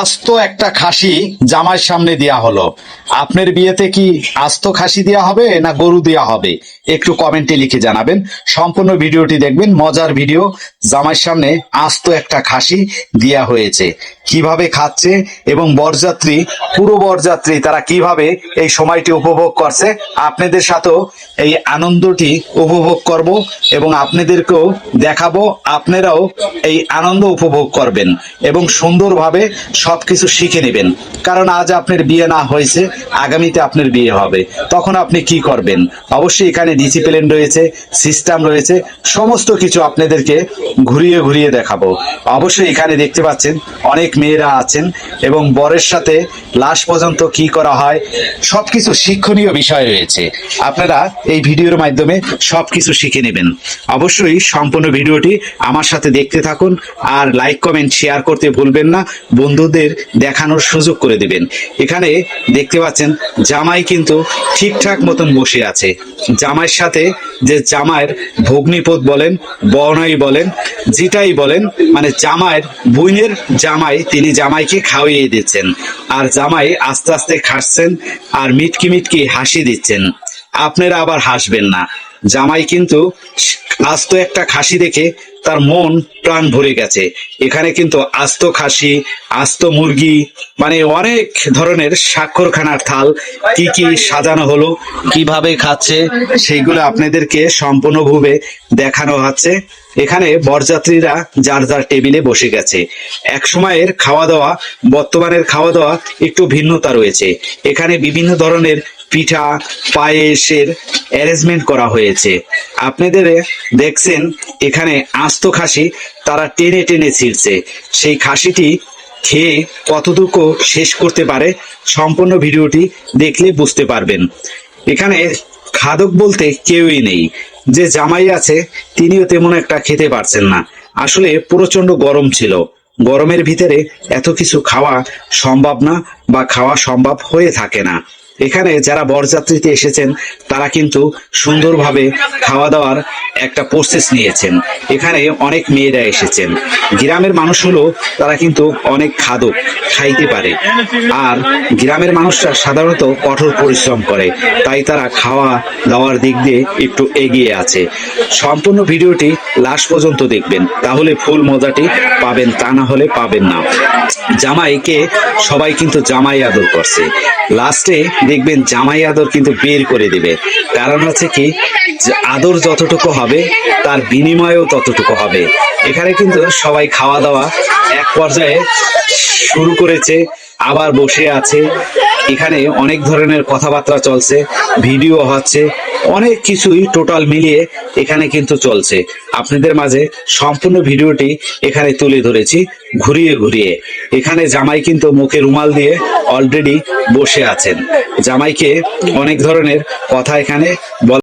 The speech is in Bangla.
আস্ত একটা খাসি জামাইয়ের সামনে দেয়া হলো। আপনার বিয়েতে কি আস্ত খাসি দেয়া হবে না গরু দেয়া হবে? একটু কমেন্টে লিখে জানাবেন। সম্পূর্ণ ভিডিওটি দেখবেন, মজার ভিডিও। জামাইয়ের সামনে আস্ত একটা খাসি দেয়া হয়েছে। কীভাবে খাচ্ছে এবং বরযাত্রী, পুরো বরযাত্রী তারা কীভাবে এই সময়টি উপভোগ করছে, আপনাদের সাথেও এই আনন্দটি উপভোগ করব এবং আপনাদেরকেও দেখাবো, আপনারাও এই আনন্দ উপভোগ করবেন এবং সুন্দরভাবে সবকিছু শিখে নেবেন। কারণ আজ আপনার বিয়ে না হয়েছে, আগামীতে আপনার বিয়ে হবে। তখন আপনি কি করবেন? অবশ্যই এখানে ডিসিপ্লিন রয়েছে সিস্টেম রয়েছে, সমস্ত কিছু আপনাদেরকে ঘুরিয়ে ঘুরিয়ে দেখাবো। অবশ্যই এখানে দেখতে পাচ্ছেন, অনেক মেয়েরা আছেন এবং বরের সাথে লাশ পর্যন্ত কি করা হয়, সবকিছু শিক্ষণীয় বিষয় রয়েছে। আপনারা এই ভিডিওর মাধ্যমে সবকিছু শিখে নেবেন। অবশ্যই সম্পূর্ণ ভিডিওটি আমার সাথে দেখতে থাকুন আর লাইক কমেন্ট শেয়ার করতে ভুলবেন না। বন্ধুদের দেখানোর সুযোগ করে দেবেন। এখানে দেখতে পাচ্ছেন, জামাই কিন্তু ঠিকঠাক মতন বসে আছে। জামাইয়ের সাথে যে জামাইয়ের ভগ্নিপদ বলেন, বর্ণাই বলেন যেটাই বলেন মানে জামাইয়ের বইনের জামাই, তিনি জামাইকে খাওয়িয়ে দিচ্ছেন। আর জামাই আস্তে আস্তে খাচ্ছেন আর মিটকি মিটকি হাসি দিচ্ছেন। আপনারা আবার হাসবেন না। জামাই কিন্তু আস্ত একটা খাসি দেখে তার মন প্রাণ ভরে গেছে। এখানে কিন্তু আস্ত খাসি, আস্ত মুরগি মানে অনেক ধরনের স্বাক্ষরখানার থাল, কি কি সাজানো হলো, কীভাবে খাচ্ছে, সেইগুলো আপনাদেরকে সম্পূর্ণভাবে দেখানো হচ্ছে। এখানে বরযাত্রীরা যার যার টেবিলে বসে গেছে। এক সময়ের খাওয়া দাওয়া, বর্তমানের খাওয়া দাওয়া একটু ভিন্নতা রয়েছে। এখানে বিভিন্ন ধরনের পিঠা, পায়েসের অ্যারেঞ্জমেন্ট করা হয়েছে। আপনাদের দেখছেন, এখানে আস্ত খাসি তারা টেনে টেনে ছিঁড়ছে। সেই খাসিটি খেয়ে কতটুকু শেষ করতে পারে সম্পূর্ণ ভিডিওটি দেখলে বুঝতে পারবেন। এখানে খাদক বলতে কেউই নেই। যে জামাই আছে, তিনিও তেমন একটা খেতে পারছেন না। আসলে প্রচণ্ড গরম ছিল। গরমের ভিতরে এত কিছু খাওয়া সম্ভব না বা খাওয়া সম্ভব হয়ে থাকে না। এখানে যারা বরযাত্রীতে এসেছেন, তারা কিন্তু সুন্দরভাবে খাওয়া দাওয়ার একটা প্রসেস নিয়েছেন। এখানে অনেক মেয়েরা এসেছেন। গ্রামের মানুষ তারা কিন্তু অনেক খাদক, খাইতে পারে। আর গ্রামের মানুষরা সাধারণত কঠোর পরিশ্রম করে, তাই তারা খাওয়া দাওয়ার দিক দিয়ে একটু এগিয়ে আছে। সম্পূর্ণ ভিডিওটি লাস্ট পর্যন্ত দেখবেন, তাহলে ফুল মজাটি পাবেন, তা না হলে পাবেন না। জামাইকে সবাই কিন্তু জামাই আদর করছে। লাস্টে দেখবেন জামাই আদর কিন্তু বের করে দেবে। কারণ হচ্ছে কি আদর যতটুকু হবে, তার বিনিময়েও ততটুকু হবে। এখানে কিন্তু সবাই খাওয়া দাওয়া এক পর্যায়ে শুরু করেছে, আবার বসে আছে। এখানে অনেক ধরনের কথাবার্তা চলছে, ভিডিও হচ্ছে অনেক কিছুই টোটাল মিলিয়ে এখানে কিন্তু চলছে। আপনাদের মাঝে সম্পূর্ণ ভিডিওটি এখানে তুলে ধরেছি ঘুরিয়ে ঘুরিয়ে। এখানে জামাই কিন্তু মুখে রুমাল দিয়ে অলরেডি বসে আছেন। জামাইকে অনেক ধরনের কথা এখানে